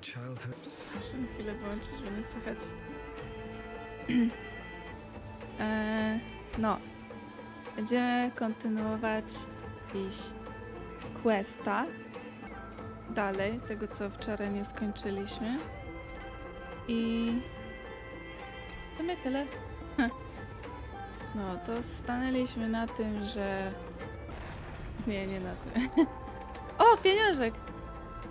Childhood. Muszę na chwilę wyłączyć, żeby nie słychać. eee, no. Będziemy kontynuować jakiś questa. Dalej, tego co wczoraj nie skończyliśmy. I... W sumie tyle. No, to stanęliśmy na tym, że... Nie, nie na tym. o, pieniążek!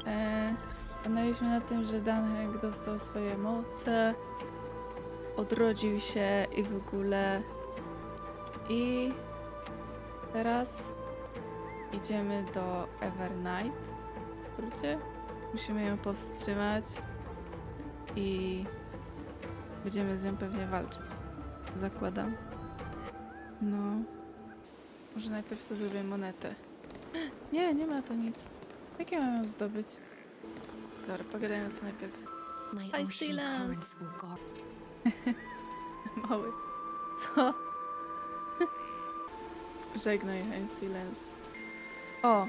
Eee, stanęliśmy na tym, że Danheng dostał swoje moce, odrodził się i w ogóle. I teraz idziemy do Evernight. Wrócie? Musimy ją powstrzymać i będziemy z nią pewnie walczyć. Zakładam. No. Może najpierw sobie zrobię monetę. Nie, nie ma to nic. Jak ja mam ją zdobyć? Dobra, pogadajmy sobie najpierw z My Hi, ocean Sealance. currents will guard Mały. Co? Żegnaj, Silence. O!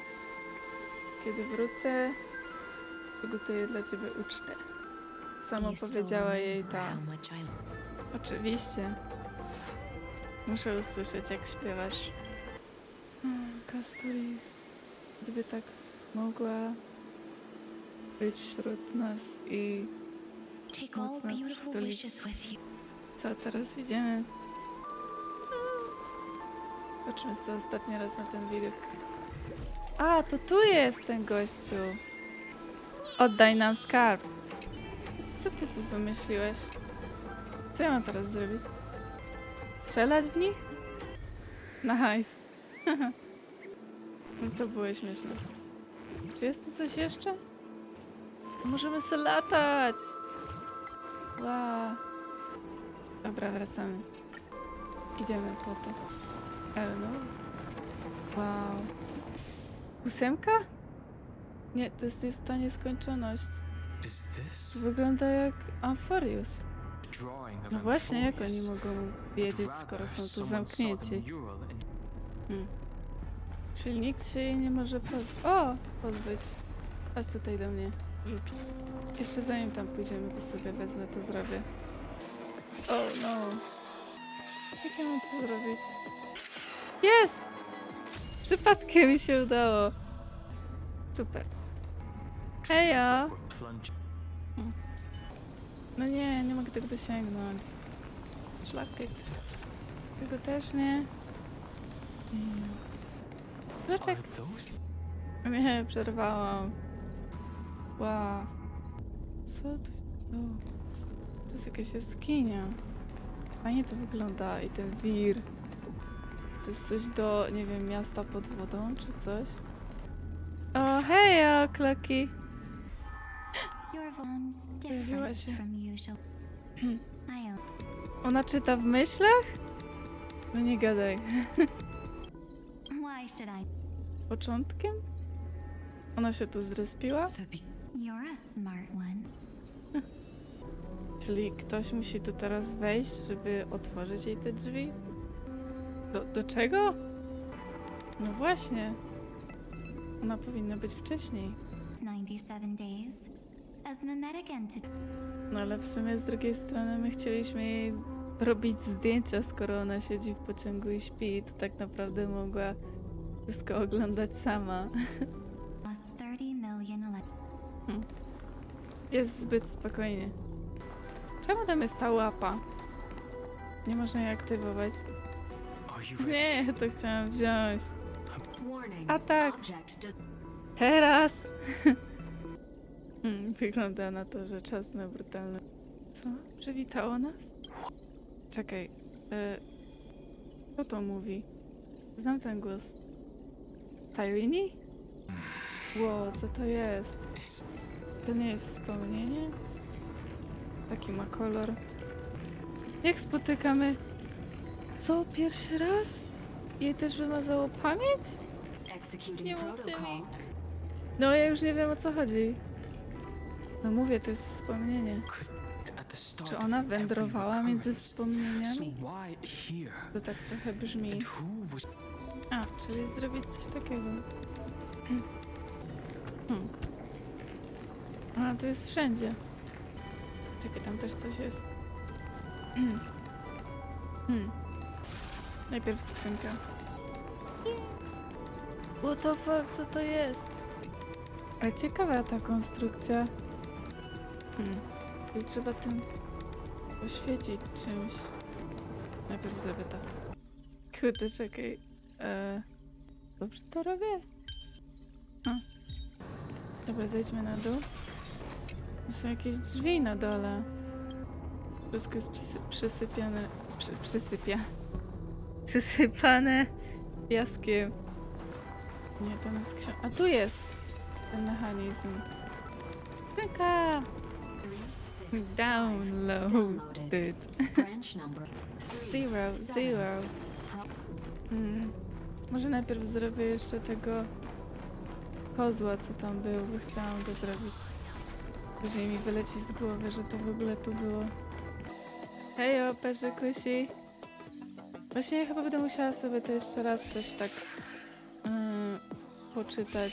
Kiedy wrócę, przygotuję dla ciebie ucztę. Samo You still powiedziała jej remember ta. how much I Oczywiście. Muszę usłyszeć, jak śpiewasz. Hmm, Castoris. Gdyby tak mogła być wśród nas i Mocno beautiful przytulić. Co, teraz idziemy? Patrzmy sobie ostatni raz na ten widok. A, to tu jest ten gościu. Oddaj nam skarb. Co ty tu wymyśliłeś? Co ja mam teraz zrobić? Strzelać w nich? Nice. no to było śmieszne. Czy jest tu coś jeszcze? Możemy sobie latać! Wow. Dobra, wracamy. Idziemy po to. Ale no. Wow. Ósemka? Nie, to jest, jest ta nieskończoność. To wygląda jak Amphorius. No właśnie, jak oni mogą wiedzieć, skoro są tu zamknięci? Hmm. Czyli nikt się jej nie może pozbyć. O! Pozbyć. Chodź tutaj do mnie, żuczu. Jeszcze zanim tam pójdziemy, to sobie wezmę, to zrobię. O no. Jak ja mam to zrobić? Jest! Przypadkiem mi się udało. Super. Hejo! No nie, nie mogę tego dosięgnąć. Szlakiet. Tego też nie. Mm. Those Nie, przerwałam. Wow. Co to? O, to jest jakaś jaskinia. Fajnie to wygląda i ten wir. To jest coś do, nie wiem, miasta pod wodą czy coś. O, hej, Pojawiła different się. am. Ona czyta w myślach? No nie gadaj. Why should I? Początkiem? Ona się tu zrespiła? The be- You're a smart one. Czyli ktoś musi tu teraz wejść, żeby otworzyć jej te drzwi? Do, do czego? No właśnie. Ona powinna być wcześniej. 97 days. As mimetic entity. No ale w sumie z drugiej strony my chcieliśmy jej robić zdjęcia, skoro ona siedzi w pociągu i śpi, to tak naprawdę mogła wszystko oglądać sama. Lost 30 million ele- Jest zbyt spokojnie. Czemu tam jest ta łapa? Nie można jej aktywować. Nie, to chciałam wziąć. A tak. Teraz! Hmm, Wygląda na to, że czas na brutalne. Co? Przywitało nas? Czekaj. E, kto to mówi? Znam ten głos. Tyrini? Wow, co to jest? To nie jest wspomnienie? Taki ma kolor. Jak spotykamy? Co, pierwszy raz? Jej też wymazało pamięć? Nie mówcie mi. No ja już nie wiem o co chodzi. No mówię, to jest wspomnienie. Czy ona wędrowała między wspomnieniami? To tak trochę brzmi. A, czyli zrobić coś takiego. Hmm. A, to jest wszędzie. Czekaj, tam też coś jest. Hmm. Hmm. Najpierw skrzynka. What the fuck, co to jest? Ale ciekawa ta konstrukcja. Hmm. I trzeba tym oświecić czymś. Najpierw zrobię to. Kurde, czekaj. E, dobrze to robię? A. Dobra, zejdźmy na dół. Tu są jakieś drzwi na dole. Wszystko jest przysy przysypiane. Przy przysypia. Przysypane piaskiem. Nie, tam jest książka. A tu jest ten mechanizm. Ręka! Downloaded. Zero, zero. Hmm. Może najpierw zrobię jeszcze tego kozła, co tam był, bo chciałam go zrobić. Później mi wyleci z głowy, że to w ogóle tu było. Hejo, kusi. Właśnie ja chyba będę musiała sobie to jeszcze raz coś tak mm, poczytać,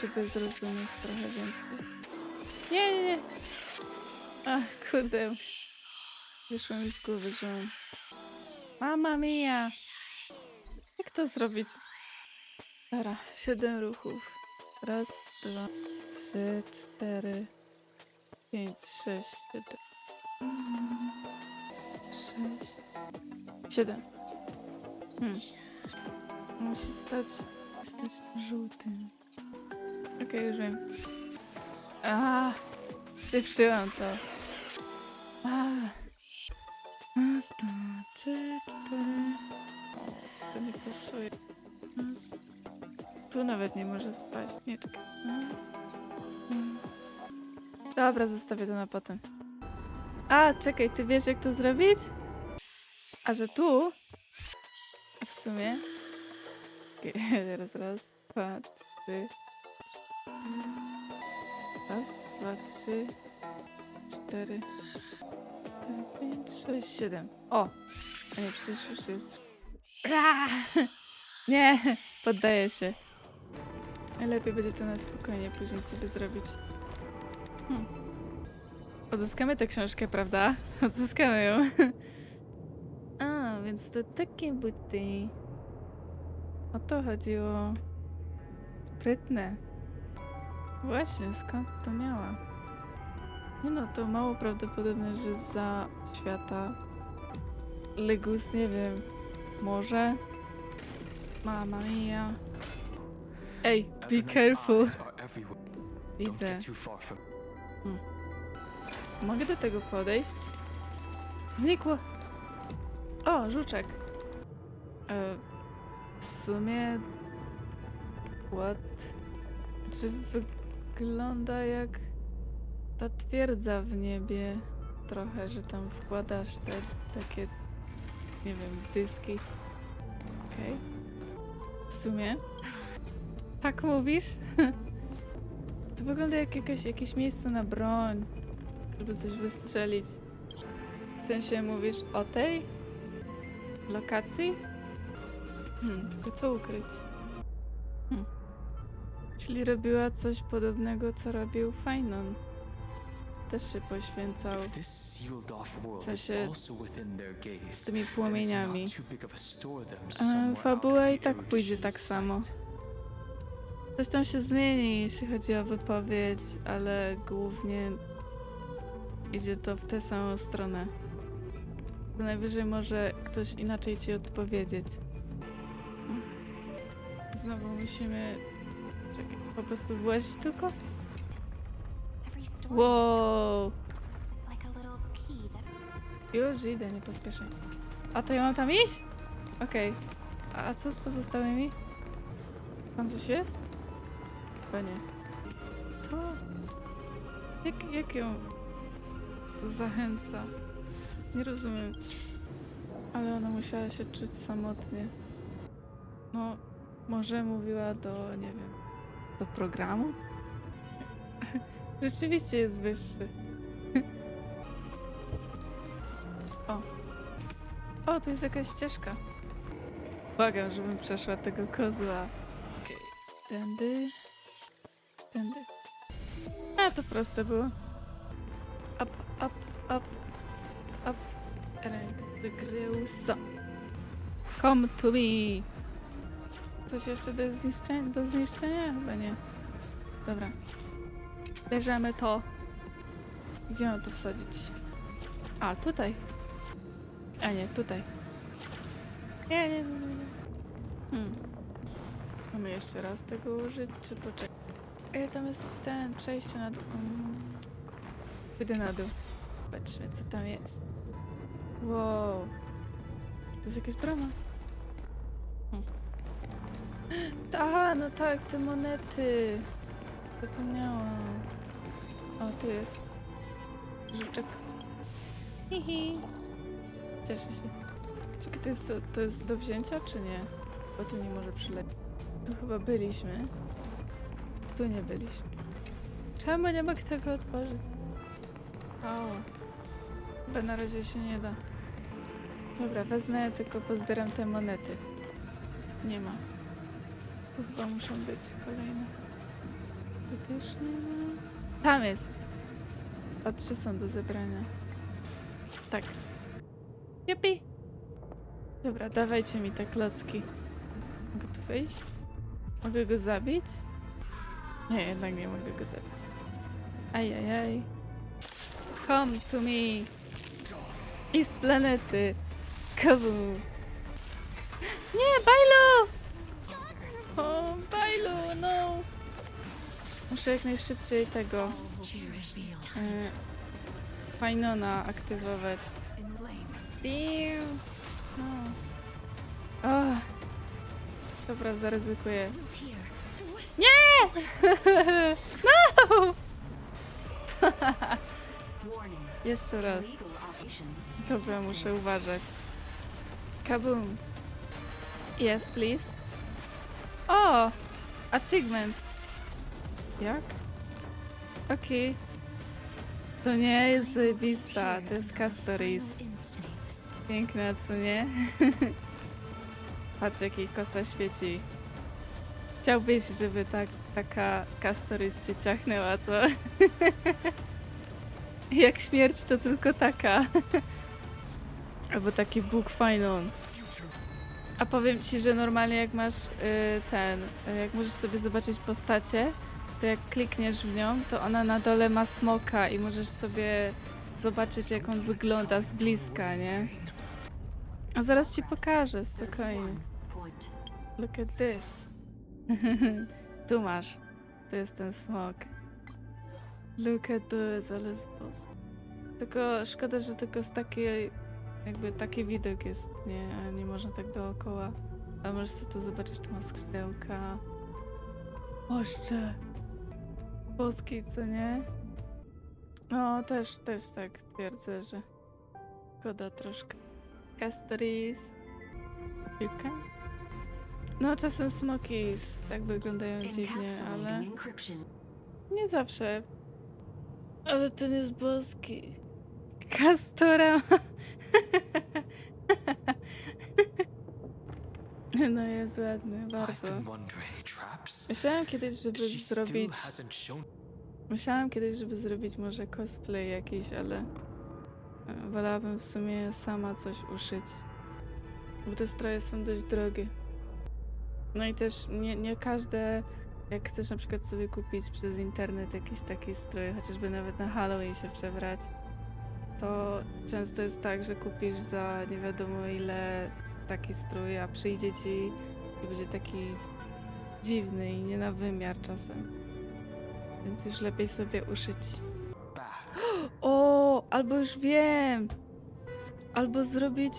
żeby zrozumieć trochę więcej. Nie, nie, nie. Ach, kurde. Wyszło mi z głowy, że mam... Mama mia! Jak to zrobić? Dobra, siedem ruchów. Raz, dwa, trzy, cztery, pięć, sześć, siedem. Sześć, siedem. Hmm. Musi stać, stać żółtym. Okej, już wiem. A, wyprzyłam to. A. Tu nawet nie może spać. Nie, czekaj. Dobra, zostawię to na potem. A, czekaj, ty wiesz jak to zrobić? A że tu? W sumie. Teraz raz, dwa, trzy. Raz, dwa, trzy, cztery. 5, 6, 7. O! A nie, przecież już jest. Ra! Nie! Poddaję się. Najlepiej będzie to na spokojnie później sobie zrobić. Hmm. Odzyskamy tę książkę, prawda? Odzyskamy ją. A, więc to takie buty. O to chodziło. Sprytne. Właśnie, skąd to miała? Nie no, to mało prawdopodobne, że za świata Legus, nie wiem, może? Mama mia. Ej, be careful. Widzę. from Mogę do tego podejść? Znikło. O, żuczek. E, w sumie... What? Czy wygląda jak ta twierdza w niebie? Trochę, że tam wkładasz te takie, nie wiem, dyski. Okej. W sumie. Tak mówisz? To wygląda jak jakaś, jakieś miejsce na broń żeby coś wystrzelić. W sensie mówisz o tej lokacji? Hmm, tylko co ukryć? Hmm. Czyli robiła coś podobnego, co robił Fajnon. Też się poświęcał W sensie their gaze, z tymi płomieniami. a out fabuła i tak pójdzie tak samo. Coś tam się zmieni, jeśli chodzi o wypowiedź, ale głównie idzie to w tę samą stronę. To najwyżej może ktoś inaczej ci odpowiedzieć. Znowu musimy... Czekaj, po prostu włazić tylko? Wow! Już idę, nie pospieszaj. A to ja mam tam iść? Okej. A a co z pozostałymi? Tam coś jest? Chyba nie. To... Jak, jak ją zachęca? Nie rozumiem. Ale ona musiała się czuć samotnie. No, może mówiła do, nie wiem, do programu? Rzeczywiście jest wyższy. O. O, to jest jakaś ścieżka. Błagam, żebym przeszła tego kozła. Okej. Tędy. Tędy. A, to proste było. Up, up, up, up. Rank wygryłsa. Come to me. Coś jeszcze do zniszczenia? Do zniszczenia? Chyba nie. Dobra. Bierzemy to. Gdzie mam to wsadzić? A, tutaj. A nie, tutaj. Nie, nie, nie, nie. Hmm. Mamy jeszcze raz tego użyć, czy poczekać? Ej, tam jest ten, przejście na dół. Mm. Pójdę na dół. Patrzmy, co tam jest. Wow. To jest jakaś brama. Hmm. A, no tak, te monety. Zapomniałam. O, tu jest. Żuczek. Hihi. Cieszę się. Czekaj, to jest, to jest do wzięcia, czy nie? Bo tu nie może przylecieć. Tu chyba byliśmy. Tu nie byliśmy. Czemu nie mogę tego otworzyć? O. Chyba na razie się nie da. Dobra, wezmę, tylko pozbieram te monety. Nie ma. Tu chyba muszą być kolejne. Tu też nie ma. Tam jest! A trzy są do zebrania. Tak. Jupi! Dobra, dawajcie mi te klocki. Mogę tu wejść? Mogę go zabić? Nie, jednak nie mogę go zabić. Ajajaj. Come to me. I z planety. Kaboom. Nie, Bailu! O, Bailu, no! Muszę jak najszybciej tego e, aktywować. Piu. No. Dobra, zaryzykuję. Nie! no! Jeszcze raz. Dobra, muszę uważać. Kaboom. Yes, please. O! Achievement. Jak? Okej. To nie jest zajebista, to jest Castoris. Piękne, co nie? Patrz, jakiej kosa świeci. Chciałbyś, żeby tak, taka Castoris cię ciachnęła, co? Jak śmierć, to tylko taka. Albo taki Bóg Fajnon. A powiem ci, że normalnie jak masz y, ten, y, jak możesz sobie zobaczyć postacie, to jak klikniesz w nią, to ona na dole ma smoka i możesz sobie zobaczyć, jak on wygląda z bliska, nie? A zaraz ci pokażę, spokojnie. Look at this. tu masz. To jest ten smok. Look at this, ale spos. Tylko szkoda, że tylko z takiej, jakby taki widok jest, nie? Nie można tak dookoła. A możesz sobie tu zobaczyć, tu ma skrzydełka. Oszcze. Boski, co nie? No, też, też tak twierdzę, że szkoda troszkę. Castoris. Piłka? No, czasem smoki s- tak wyglądają dziwnie, ale Encapsulating encryption. nie zawsze. Ale ten jest boski. Kastora. No jest ładny, I've bardzo. been wondering. Myślałam kiedyś, żeby zrobić... Myślałam kiedyś, żeby zrobić może cosplay jakiś, ale e, wolałabym w sumie sama coś uszyć. Bo te stroje są dość drogie. No i też nie, nie każde, jak chcesz na przykład sobie kupić przez internet jakiś taki strój, chociażby nawet na Halloween się przebrać, to często jest tak, że kupisz za nie wiadomo ile taki strój, a przyjdzie ci i będzie taki dziwny i nie na wymiar czasem. Więc już lepiej sobie uszyć. O, albo już wiem. Albo zrobić.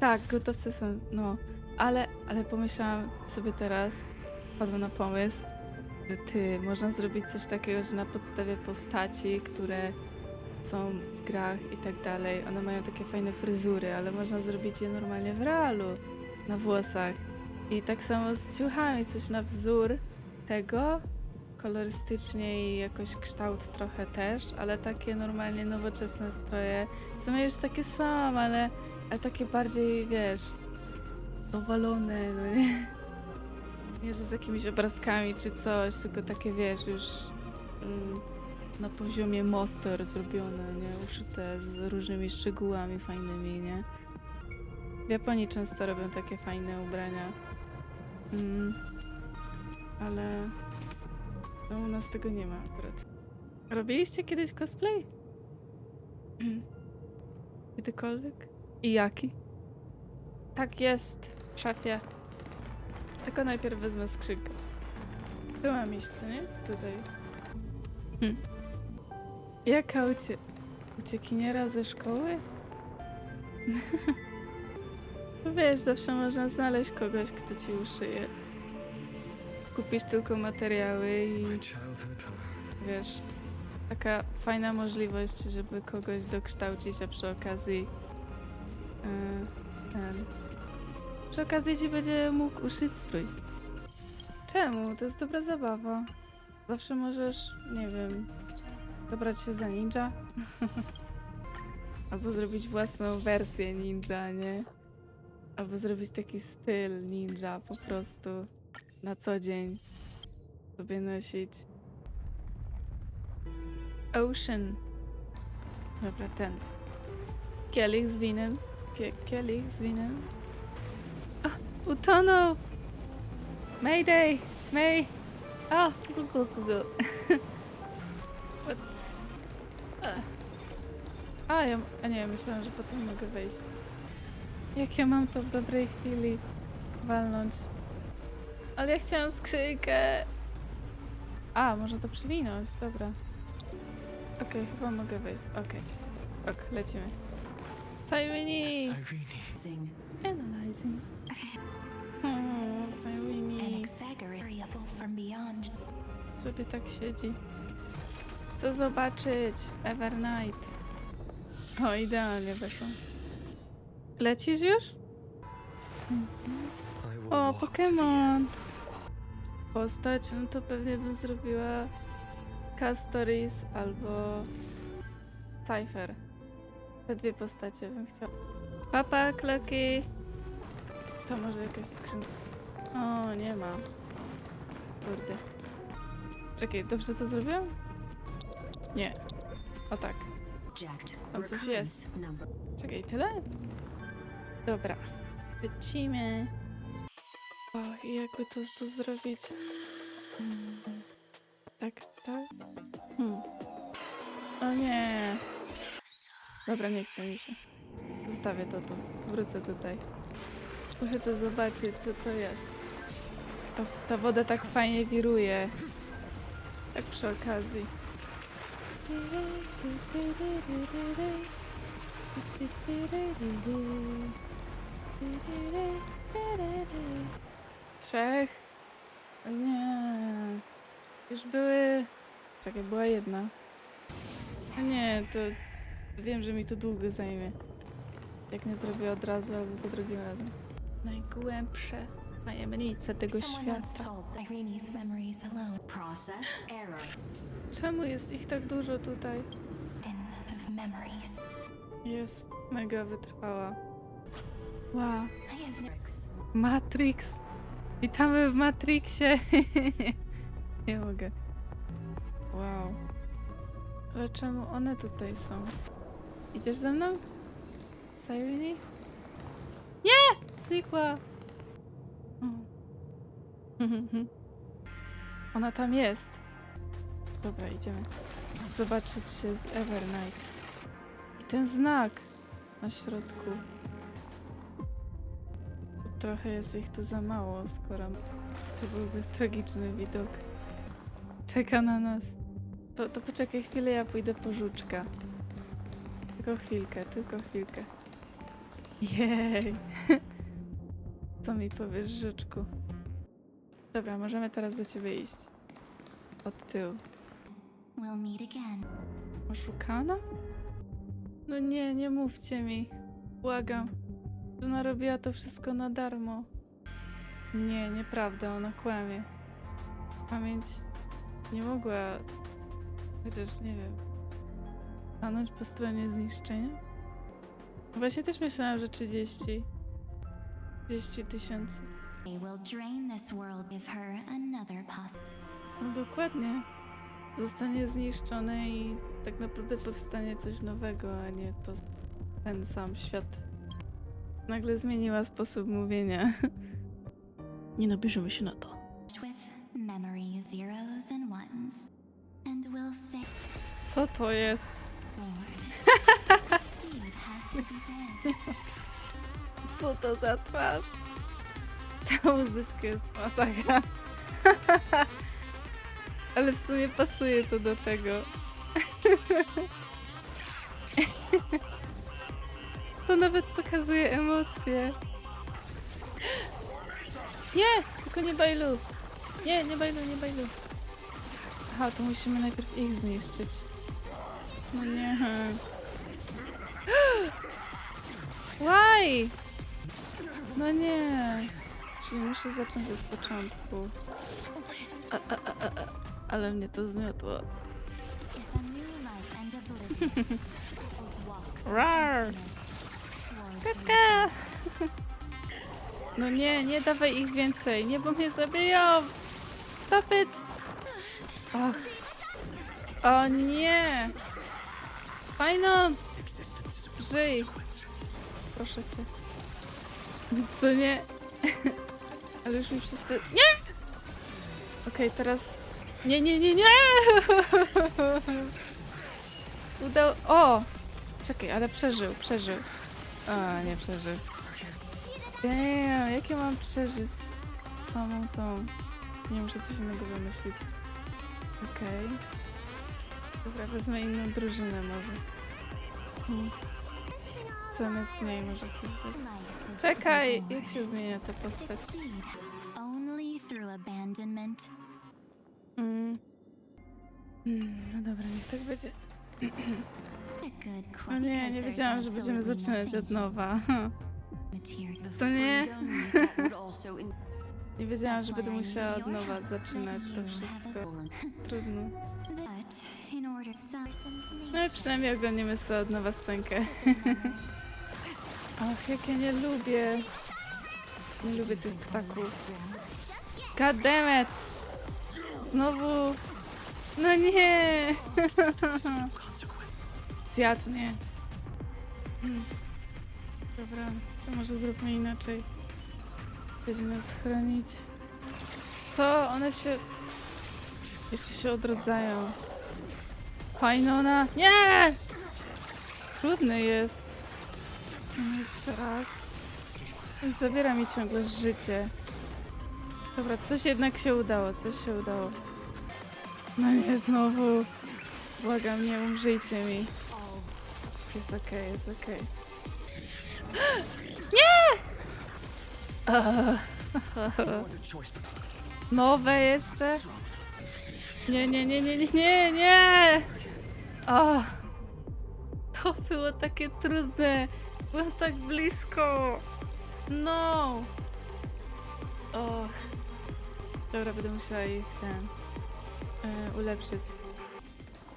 Tak, gotowce są, no. Ale, ale pomyślałam sobie teraz, padło na pomysł, że ty, można zrobić coś takiego, że na podstawie postaci, które są w grach i tak dalej, one mają takie fajne fryzury, ale można zrobić je normalnie w realu, na włosach. I tak samo z ciuchami, coś na wzór tego, kolorystycznie i jakoś kształt trochę też, ale takie normalnie nowoczesne stroje. W sumie już takie są, ale, ale takie bardziej, wiesz, owalone, no nie? Nie, że z jakimiś obrazkami czy coś, tylko takie, wiesz, już mm, na poziomie monster zrobione, nie? Uszyte z różnymi szczegółami fajnymi, nie? W Japonii często robią takie fajne ubrania. Mm, ale no, u nas tego nie ma akurat. Robiliście kiedyś cosplay? Kiedykolwiek? I jaki? Tak jest, szefie. Tylko najpierw wezmę skrzynkę. Tu mam miejsce, nie? Tutaj. Hm. Jaka ucie... uciekiniera ze szkoły? Wiesz, zawsze można znaleźć kogoś, kto ci uszyje. Kupisz tylko materiały i wiesz, taka fajna możliwość, żeby kogoś dokształcić, a przy okazji yy, ten, przy okazji ci będzie mógł uszyć strój. Czemu? To jest dobra zabawa. Zawsze możesz, nie wiem, dobrać się za ninja. Albo zrobić własną wersję ninja, nie? Albo zrobić taki styl ninja po prostu na co dzień sobie nosić. Ocean. Dobra, ten. Kielich z winem. Kie kielich z winem. Utonął! Mayday! May! A, Google, Google. What? A. A, ja, a nie, myślałam, że potem mogę wejść. Jak ja mam to w dobrej chwili walnąć? Ale ja chciałam skrzynkę. A, może to przywinąć, dobra. Okej, chyba mogę wejść. Okej. Ok, lecimy. Cyrene! Cyrene. Zing. Analyzing. Hmm, An Cyrene. exaggerable from beyond. Sobie tak siedzi. Co zobaczyć? Evernight. O, idealnie weszło. Lecisz już? Will O, Pokémon! Postać, no to pewnie bym zrobiła Castoris albo Cypher. Te dwie postacie bym chciała. Papa, Kloki! To może jakaś skrzynka. O, nie ma. Kurde. Czekaj, dobrze to zrobiłam? Nie. O tak. Tam coś jest. Czekaj, tyle? Dobra. Lecimy. O, jakby to, to zrobić? Mm, Tak, tak? Hmm. O nie. Dobra, nie chce mi się. Zostawię to tu. Wrócę tutaj. Muszę to zobaczyć, co to jest. To, ta woda tak fajnie wiruje. Tak przy okazji. Trzech? O Nie. Już były. Czekaj, była jedna. A nie, to wiem, że mi to długo zajmie. Jak nie zrobię od razu albo za drugim razem. Najgłębsze tajemnice tego świata. Czemu jest ich tak dużo tutaj? Jest mega wytrwała. Wow. Matrix. Witamy w Matrixie. Nie mogę. Wow. Ale czemu one tutaj są? Idziesz ze mną? Sireni? Nie! Znikła. Ona tam jest. Dobra, idziemy. Zobaczyć się z Evernight. I ten znak na środku. Trochę jest ich tu za mało, skoro to byłby tragiczny widok. Czeka na nas. To, to poczekaj chwilę, ja pójdę po żuczka. Tylko chwilkę, tylko chwilkę. Jej! Co mi powiesz, żuczku? Dobra, możemy teraz do ciebie iść. Od tyłu. We'll meet again. Oszukana? No nie, nie mówcie mi. Błagam. Ona robiła to wszystko na darmo. Nie, nieprawda, ona kłamie. Pamięć nie mogła, chociaż nie wiem, stanąć po stronie zniszczenia? Właśnie też myślałam, że 30. 30 tysięcy. They will drain this world, give her another possibility. No dokładnie. zostanie zniszczone i tak naprawdę powstanie coś nowego, a nie to ten sam świat. Nagle zmieniła sposób mówienia. Nie nabierzemy się na to. Co to jest? Co to za twarz? Ta muzyczka jest masakra. Ale w sumie pasuje to do tego. To nawet pokazuje emocje. Nie! Tylko nie bajlu! Nie, nie bajlu, nie bajlu. Aha, to musimy najpierw ich zniszczyć. No nie. Why? No nie. Czyli muszę zacząć od początku. A, a, a, a. Ale mnie to zmiotło. If Kaka! No nie, nie dawaj ich więcej. Nie, bo mnie zabiją. Stop it! Ach. O nie! Fajno! Żyj! Proszę cię. Co nie? Ale już mi wszyscy... Nie! Okej, teraz... Nie, nie, nie, nie! Udało... O! Czekaj, ale przeżył, przeżył. A, nie przeżył. Damn, jak ja mam przeżyć samą tą? Nie muszę coś innego wymyślić. Okej. Dobra, wezmę inną drużynę może. Hmm. Zamiast niej może coś być. Czekaj, jak się zmienia ta postać? Mm. Mm, no dobra, niech tak będzie. No quality nie, nie wiedziałam, że będziemy zaczynać od nowa. To nie? Nie wiedziałam, że będę musiała od nowa zaczynać to wszystko. Trudno. No i przynajmniej oglądamy sobie od nowa scenkę. Ach, jak ja nie lubię. Nie lubię tych ptaków. It! Znowu... No nie! Zjadł mnie. Mm. Dobra, to może zróbmy inaczej. Będzie nas chronić. Co? One się... Jeszcze się odrodzają. Fajnona! Nie! Trudny jest. No Jeszcze raz. Zabiera mi ciągle życie. Dobra, coś jednak się udało, coś się udało. No nie, znowu. Błagam, nie umrzyjcie mi. Jest okej, jest okej. Nie! Ach. Nowe jeszcze? Nie, nie, nie, nie, nie, nie, nie! To było takie trudne. Byłem tak blisko. No. Och. Dobra, będę musiała ich ten e, ulepszyć.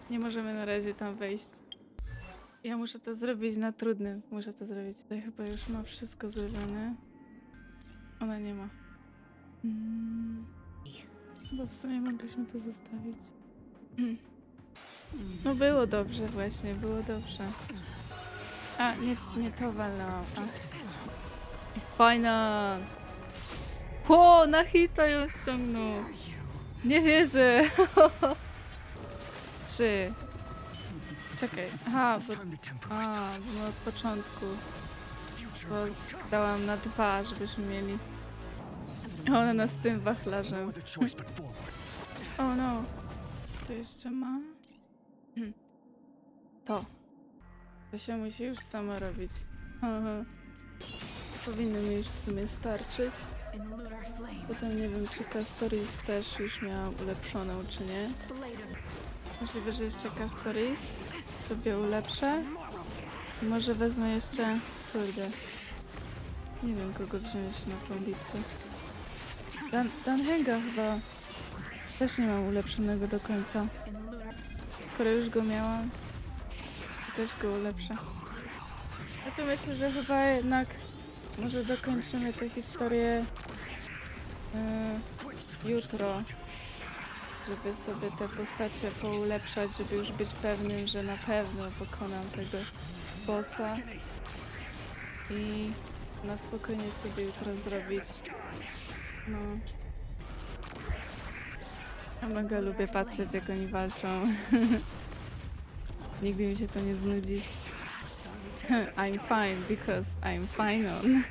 Nie możemy na razie tam wejść. Ja muszę to zrobić na trudnym. Muszę to zrobić. Tutaj chyba już ma wszystko zrobione. Ona nie ma. Mm. Bo w sumie mogliśmy to zostawić. No było dobrze właśnie, było dobrze. A, nie, nie to walnęłam. I fajna! O, na hita ją ściągnął. Nie wierzę. Trzy. Czekaj. Aha, bo, a, bo od początku. Bo dałam na dwa, żebyśmy mieli. A ona nas tym wachlarzem. O no. Co tu jeszcze mam? Hmm. To. To się musi już samo robić. Aha. Powinno mi już w sumie starczyć. Potem nie wiem, czy Castoris też już miałam ulepszoną, czy nie. Możliwe, że jeszcze Castoris sobie ulepszę. Może wezmę jeszcze... Kurde. Nie wiem, kogo wziąć na tą bitwę. Dan, Danhenga chyba też nie mam ulepszonego do końca. Skoro już go miałam, to też go ulepszę. Ja to myślę, że chyba jednak może dokończymy tę historię e, jutro. Żeby sobie te postacie poulepszać, żeby już być pewnym, że na pewno pokonam tego bossa. I na spokojnie sobie jutro zrobić. No. Ja mega lubię patrzeć, jak oni walczą. Nigdy mi się to nie znudzi. I'm fine because I'm fine on.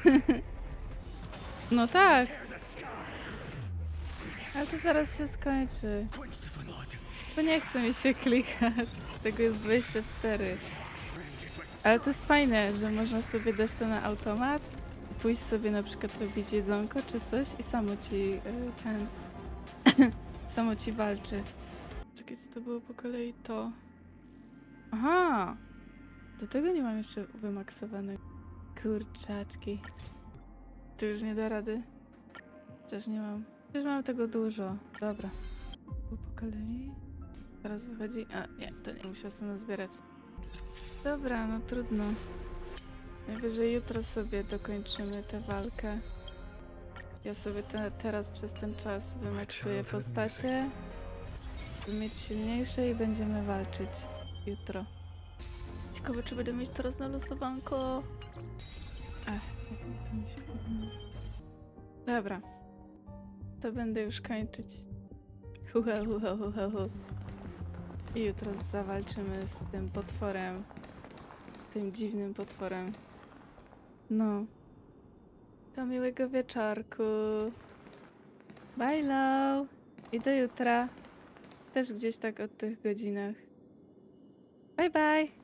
no tak. Ale to zaraz się skończy. Bo nie chce mi się klikać. Tego jest 24. Ale to jest fajne, że można sobie dać to na automat, pójść sobie na przykład robić jedzonko czy coś i samo ci y, ten... samo ci walczy. Czekaj, co to było po kolei to... Aha! Do tego nie mam jeszcze wymaksowanego. Kurczaczki. Tu już nie da rady. Chociaż nie mam. Już mam tego dużo. Dobra. Po kolei. Teraz wychodzi. A nie, to nie musiał sobie zbierać. Dobra, no trudno. Najwyżej jutro sobie dokończymy tę walkę. Ja sobie te, teraz przez ten czas wymaksuję postacie, by mieć silniejsze i będziemy walczyć jutro. Ciekawe, czy będę mieć teraz na losowanko. Ech, to mi się podoba. Dobra. To będę już kończyć. Huha, huha, huha, hu. I jutro zawalczymy z tym potworem. Tym dziwnym potworem. No. Do miłego wieczorku. Bye, love. I do jutra. Też gdzieś tak od tych godzinach. Bye, bye.